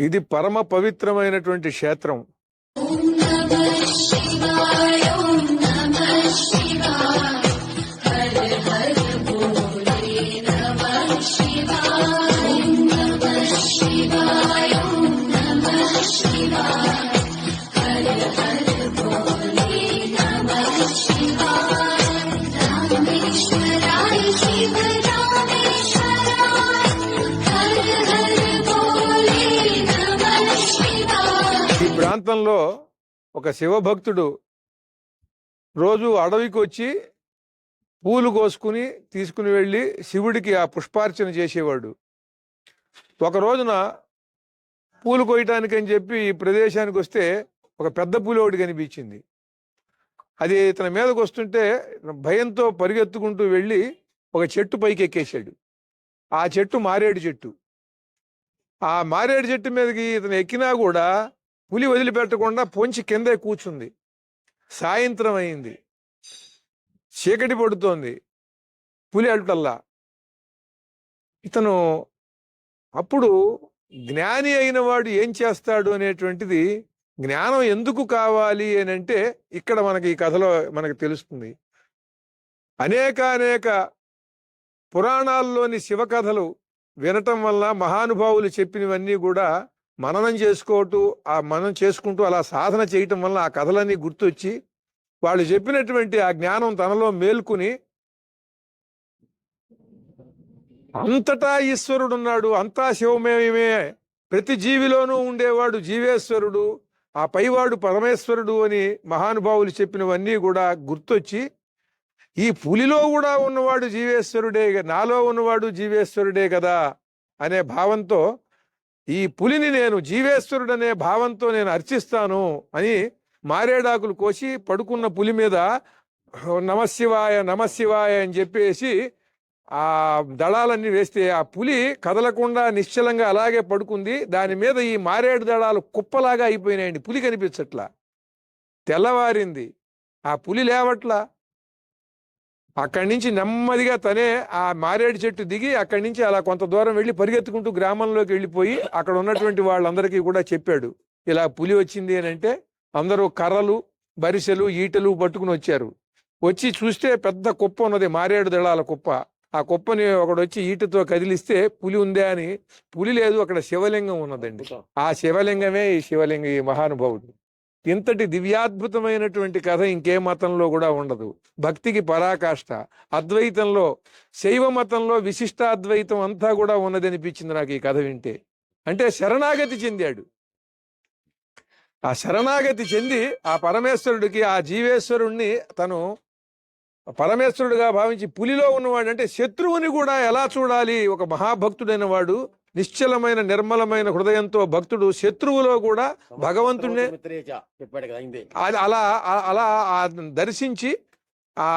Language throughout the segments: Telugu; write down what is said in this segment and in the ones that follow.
ఇది పరమ పవిత్రమైనటువంటి క్షేత్రం. ప్రాంతంలో ఒక శివభక్తుడు రోజు అడవికి వచ్చి పూలు కోసుకుని తీసుకుని వెళ్ళి శివుడికి ఆ పుష్పార్చన చేసేవాడు. ఒక రోజున పూలు కోయటానికి అని చెప్పి ఈ ప్రదేశానికి వస్తే ఒక పెద్ద పూలు ఒకటి కనిపించింది. అది ఇతని మీదకి వస్తుంటే భయంతో పరిగెత్తుకుంటూ వెళ్ళి ఒక చెట్టు పైకి ఎక్కేశాడు ఆ చెట్టు మారేడు చెట్టు. ఆ మారేడు చెట్టు మీదకి ఇతను ఎక్కినా కూడా పులి వదిలిపెట్టకుండా పొంచి కిందే కూర్చుంది. సాయంత్రం అయింది. చీకటి పడుతోంది. పులి అల్టల్లా. ఇతను అప్పుడు జ్ఞాని అయిన వాడు ఏం చేస్తాడు అనేటువంటిది జ్ఞానం ఎందుకు కావాలి అని అంటే ఇక్కడ మనకి ఈ కథలో మనకు తెలుస్తుంది. అనేక అనేక పురాణాల్లోని శివకథలు వినటం వల్ల మహానుభావులు చెప్పినవన్నీ కూడా మననం చేసుకోవటం ఆ మనం చేసుకుంటూ అలా సాధన చేయటం వల్ల ఆ కథలన్నీ గుర్తొచ్చి వాళ్ళు చెప్పినటువంటి ఆ జ్ఞానం తనలో మేల్కొని అంతటా ఈశ్వరుడు ఉన్నాడు అంతా శివమయమే. ప్రతి జీవిలోనూ ఉండేవాడు జీవేశ్వరుడు ఆ పైవాడు పరమేశ్వరుడు అని మహానుభావులు చెప్పినవన్నీ కూడా గుర్తొచ్చి ఈ పులిలో కూడా ఉన్నవాడు జీవేశ్వరుడే నాలో ఉన్నవాడు జీవేశ్వరుడే కదా అనే భావంతో ఈ పులిని నేను జీవేశ్వరుడనే భావంతో నేను అర్చిస్తాను అని మారేడాకులు కోసి పడుకున్న పులి మీద నమశివాయ నమశివాయ అని చెప్పేసి ఆ దళాలన్నీ వేస్తే ఆ పులి కదలకుండా నిశ్చలంగా అలాగే పడుకుంది. దాని మీద ఈ మారేడు దళాలు కుప్పలాగా అయిపోయినాయండి. పులి కనిపించట్లా. తెల్లవారింది. ఆ పులి లేవట్లా. అక్కడి నుంచి నెమ్మదిగా తనే ఆ మారేడు చెట్టు దిగి అక్కడి నుంచి అలా కొంత దూరం వెళ్ళి పరిగెత్తుకుంటూ గ్రామంలోకి వెళ్ళిపోయి అక్కడ ఉన్నటువంటి వాళ్ళందరికీ కూడా చెప్పాడు. ఇలా పులి వచ్చింది అని అంటే అందరూ కర్రలు బరిసెలు ఈటలు పట్టుకుని వచ్చారు. వచ్చి చూస్తే పెద్ద కుప్ప ఉన్నది మారేడు దళాల కుప్ప. ఆ కుప్పని ఒకడు వచ్చి ఈటతో కదిలిస్తే పులి ఉందే అని పులి లేదు అక్కడ శివలింగం ఉన్నదండి. ఆ శివలింగమే ఈ శివలింగం ఈ మహానుభావుడు. ఇంతటి దివ్యాద్భుతమైనటువంటి కథ ఇంకే మతంలో కూడా ఉండదు. భక్తికి పరాకాష్ట. అద్వైతంలో శైవ మతంలో విశిష్టాద్వైతం అంతా కూడా ఉన్నది అనిపించింది నాకు ఈ కథ వింటే. అంటే శరణాగతి చెందాడు. ఆ శరణాగతి చెంది ఆ పరమేశ్వరుడికి ఆ జీవేశ్వరుణ్ణి తను పరమేశ్వరుడుగా భావించి పులిలో ఉన్నవాడు అంటే శత్రువుని కూడా ఎలా చూడాలి? ఒక మహాభక్తుడైన వాడు నిశ్చలమైన నిర్మలమైన హృదయంతో భక్తుడు శత్రువులో కూడా అయింది. అది అలా అలా దర్శించి ఆ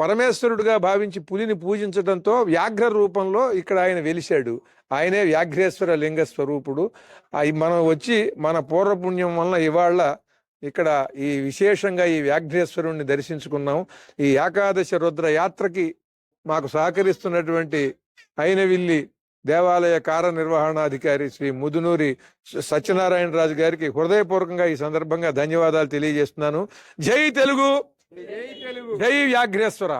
పరమేశ్వరుడుగా భావించి పులిని పూజించడంతో వ్యాఘ్ర రూపంలో ఇక్కడ ఆయన వెలిశాడు. ఆయనే వ్యాఘ్రేశ్వర లింగ స్వరూపుడు. మనం వచ్చి మన పూర్వపుణ్యం వలన ఇవాళ ఇక్కడ ఈ విశేషంగా ఈ వ్యాఘ్రేశ్వరుణ్ణి దర్శించుకున్నాం. ఈ ఏకాదశ రుద్ర యాత్రకి మాకు సహకరిస్తున్నటువంటి అయినవిల్లి దేవాలయ కార్యనిర్వహణాధికారి శ్రీ ముదునూరి సత్యనారాయణ రాజు గారికి హృదయపూర్వకంగా ఈ సందర్భంగా ధన్యవాదాలు తెలియజేస్తున్నాను. జై తెలుగు! జై వ్యాఘ్రేశ్వర!